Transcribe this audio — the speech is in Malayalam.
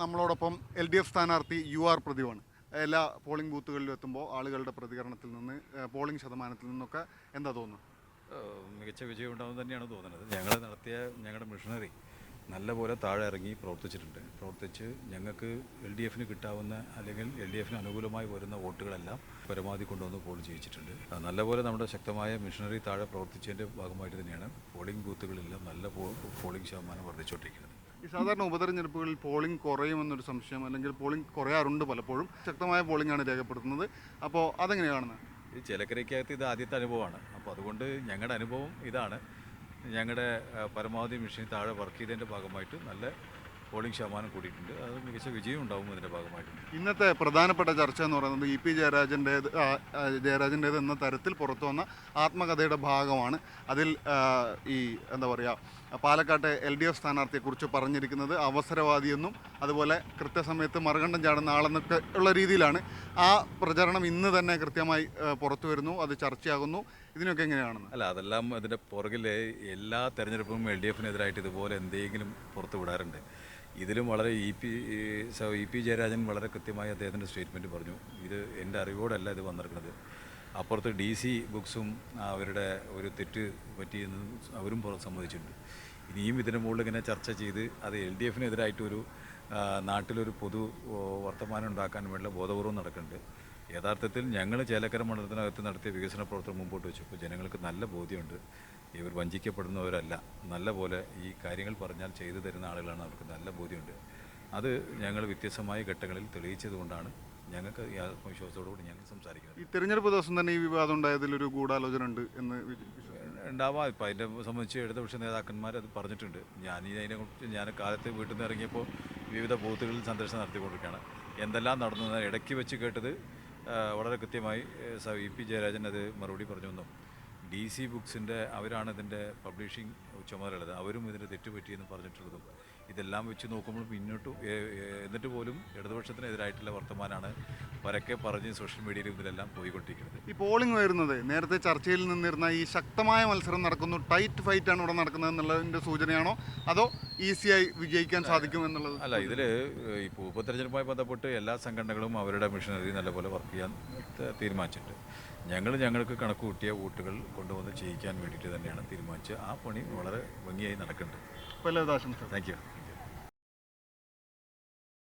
നമ്മളോടൊപ്പം എൽ ഡി എഫ് സ്ഥാനാർത്ഥി യു ആർ പ്രതിവാണ്. എല്ലാ പോളിംഗ് ബൂത്തുകളിലും എത്തുമ്പോൾ ആളുകളുടെ പ്രതികരണത്തിൽ നിന്ന് പോളിംഗ് ശതമാനത്തിൽ നിന്നൊക്കെ എന്താ തോന്നുന്നു മികച്ച വിജയം ഉണ്ടാവും തന്നെയാണ് തോന്നുന്നത്. ഞങ്ങൾ നടത്തിയ ഞങ്ങളുടെ മിഷനറി നല്ലപോലെ താഴെ ഇറങ്ങി പ്രവർത്തിച്ചിട്ടുണ്ട്. പ്രവർത്തിച്ച് ഞങ്ങൾക്ക് എൽ ഡി എഫിന് കിട്ടാവുന്ന അല്ലെങ്കിൽ എൽ ഡി എഫിന് അനുകൂലമായി വരുന്ന വോട്ടുകളെല്ലാം പരമാവധി കൊണ്ടുവന്ന് പോൾ ചെയ്യിച്ചിട്ടുണ്ട്. നല്ലപോലെ നമ്മുടെ ശക്തമായ മിഷനറി താഴെ പ്രവർത്തിച്ചതിന്റെ ഭാഗമായിട്ട് തന്നെയാണ് പോളിംഗ് ബൂത്തുകളെല്ലാം നല്ല പോളിംഗ് ശതമാനം വർദ്ധിച്ചുകൊണ്ടിരിക്കുന്നത്. സാധാരണ ഉപതെരഞ്ഞെടുപ്പുകളിൽ പോളിംഗ് കുറയുമെന്നൊരു സംശയം അല്ലെങ്കിൽ പോളിംഗ് കുറയാറുണ്ട് പലപ്പോഴും. ശക്തമായ പോളിംഗ് ആണ് രേഖപ്പെടുത്തുന്നത്. അപ്പോൾ അതെങ്ങനെ കാണുന്നത്? ഈ ചിലക്കരയ്ക്കകത്ത് ഇത് ആദ്യത്തെ അനുഭവമാണ്. അപ്പോൾ അതുകൊണ്ട് ഞങ്ങളുടെ അനുഭവം ഇതാണ്. ഞങ്ങളുടെ പരമാവധി മെഷീൻ താഴെ വർക്ക് ചെയ്തതിന്റെ ഭാഗമായിട്ട് നല്ല പോളിംഗ് ശതമാനം കൂടിയിട്ടുണ്ട്. അത് മികച്ച വിജയം ഉണ്ടാവും അതിന്റെ ഭാഗമായിട്ട്. ഇന്നത്തെ പ്രധാനപ്പെട്ട ചർച്ച എന്ന് പറയുന്നത് ഇ പി ജയരാജന്റേത് ജയരാജന്റേത് എന്ന തരത്തിൽ പുറത്തു വന്ന ആത്മകഥയുടെ ഭാഗമാണ്. അതിൽ ഈ എന്താ പറയുക പാലക്കാട്ടെ എൽ ഡി എഫ് സ്ഥാനാർത്ഥിയെക്കുറിച്ച് പറഞ്ഞിരിക്കുന്നത് അവസരവാദിയെന്നും അതുപോലെ കൃത്യസമയത്ത് മറുകണ്ഠം ചാടുന്ന ആളെന്നൊക്കെ ഉള്ള രീതിയിലാണ് ആ പ്രചരണം ഇന്ന് തന്നെ കൃത്യമായി പുറത്തു വരുന്നു. അത് ചർച്ചയാകുന്നു. ഇതിനൊക്കെ എങ്ങനെയാണെന്ന്? അല്ല അതെല്ലാം അതിന്റെ പുറകിൽ എല്ലാ തെരഞ്ഞെടുപ്പും എൽ ഡി എഫിനെതിരായിട്ട് ഇതുപോലെ എന്തെങ്കിലും പുറത്ത് വിടാറുണ്ട്. ഇതിലും വളരെ E P E P Jayarajan വളരെ കൃത്യമായി അദ്ദേഹത്തിന്റെ സ്റ്റേറ്റ്മെന്റ് പറഞ്ഞു. ഇത് എന്റെ അറിവോടല്ല ഇത് വന്നിരിക്കുന്നത്. അപ്പുറത്ത് ഡി സി ബുക്സും അവരുടെ ഒരു തെറ്റ് പറ്റിയെന്ന് അവരും സമ്മതിച്ചിട്ടുണ്ട്. ഇനിയും ഇതിന് മുകളിൽ ഇങ്ങനെ ചർച്ച ചെയ്ത് അത് എൽ ഡി എഫിനെതിരായിട്ടൊരു നാട്ടിലൊരു പൊതു വർത്തമാനം ഉണ്ടാക്കാൻ വേണ്ടിയുള്ള ബോധപൂർവം നടക്കുന്നുണ്ട്. യഥാർത്ഥത്തിൽ ഞങ്ങൾ ചേലക്കര മണ്ഡലത്തിനകത്ത് നടത്തിയ വികസന പ്രവർത്തനം മുമ്പോട്ട് വെച്ചപ്പോൾ ജനങ്ങൾക്ക് നല്ല ബോധ്യമുണ്ട്. ഇവർ വഞ്ചിക്കപ്പെടുന്നവരല്ല. നല്ല പോലെ ഈ കാര്യങ്ങൾ പറഞ്ഞാൽ ചെയ്തു തരുന്ന ആളുകളാണ്. അവർക്ക് നല്ല ബോധ്യമുണ്ട്. അത് ഞങ്ങൾ വ്യത്യസ്തമായ ഘട്ടങ്ങളിൽ തെളിയിച്ചതുകൊണ്ടാണ് ഞങ്ങൾക്ക് ഈ ആത്മവിശ്വാസത്തോടുകൂടി ഞങ്ങൾ സംസാരിക്കുന്നത്. ഈ തെരഞ്ഞെടുപ്പ് ദിവസം തന്നെ ഈ വിവാദം ഉണ്ടായതിലൊരു ഗൂഢാലോചന ഉണ്ട് എന്ന് ഉണ്ടാവാം. ഇപ്പം അതിനെ സംബന്ധിച്ച് ഇടതുപക്ഷ നേതാക്കന്മാർ അത് പറഞ്ഞിട്ടുണ്ട്. ഞാൻ ഈ അതിനെക്കുറിച്ച് ഞാൻ കാലത്ത് വീട്ടിൽ നിന്ന് ഇറങ്ങിയപ്പോൾ വിവിധ ബൂത്തുകളിൽ സന്ദർശനം നടത്തിക്കൊണ്ടിരിക്കുകയാണ്. എന്തെല്ലാം നടന്നു ഇടയ്ക്ക് വെച്ച് കേട്ടത് വളരെ കൃത്യമായി ഇ പി ജയരാജൻ അത് മറുപടി പറഞ്ഞു തന്നു. ഡി സി ബുക്സിന്റെ അവരാണ് ഇതിന്റെ പബ്ലിഷിംഗ് ചുമതലയുള്ളത്. അവരും ഇതിന്റെ തെറ്റുപറ്റിയെന്ന് പറഞ്ഞിട്ടുള്ളതും. ഇതെല്ലാം വെച്ച് നോക്കുമ്പോൾ പിന്നോട്ട് എന്നിട്ട് പോലും ഇടതുപക്ഷത്തിനെതിരായിട്ടുള്ള വർത്തമാനമാണ് പരക്കെ പറഞ്ഞ് സോഷ്യൽ മീഡിയയിലും ഇതിലെല്ലാം പോയിക്കൊണ്ടിരിക്കുന്നത്. ഈ പോളിംഗ് വരുന്നത് നേരത്തെ ചർച്ചയിൽ നിന്നിരുന്ന ഈ ശക്തമായ മത്സരം നടക്കുന്നു ടൈറ്റ് ഫൈറ്റ് ആണ് ഇവിടെ നടക്കുന്നത് എന്നുള്ളതിന്റെ സൂചനയാണോ? അതോ ഈസിയായി വിജയിക്കാൻ സാധിക്കും എന്നുള്ളത്? അല്ല ഇതിൽ ഇപ്പോൾ ഉപതെരഞ്ഞെടുപ്പുമായി ബന്ധപ്പെട്ട് എല്ലാ സംഘടനകളും അവരുടെ മിഷനറി നല്ലപോലെ വർക്ക് ചെയ്യാൻ തീരുമാനിച്ചിട്ട് തീരുമാനിച്ചിട്ടുണ്ട്. ഞങ്ങൾ ഞങ്ങൾക്ക് കണക്ക് കൂട്ടിയ വോട്ടുകൾ കൊണ്ടുവന്ന് ചെയ്യിക്കാൻ വേണ്ടിയിട്ട് തന്നെയാണ് തീരുമാനിച്ചത്. ആ പണി വളരെ ഭംഗിയായി നടക്കുന്നുണ്ട്. പല ആശംസകൾ താങ്ക് യു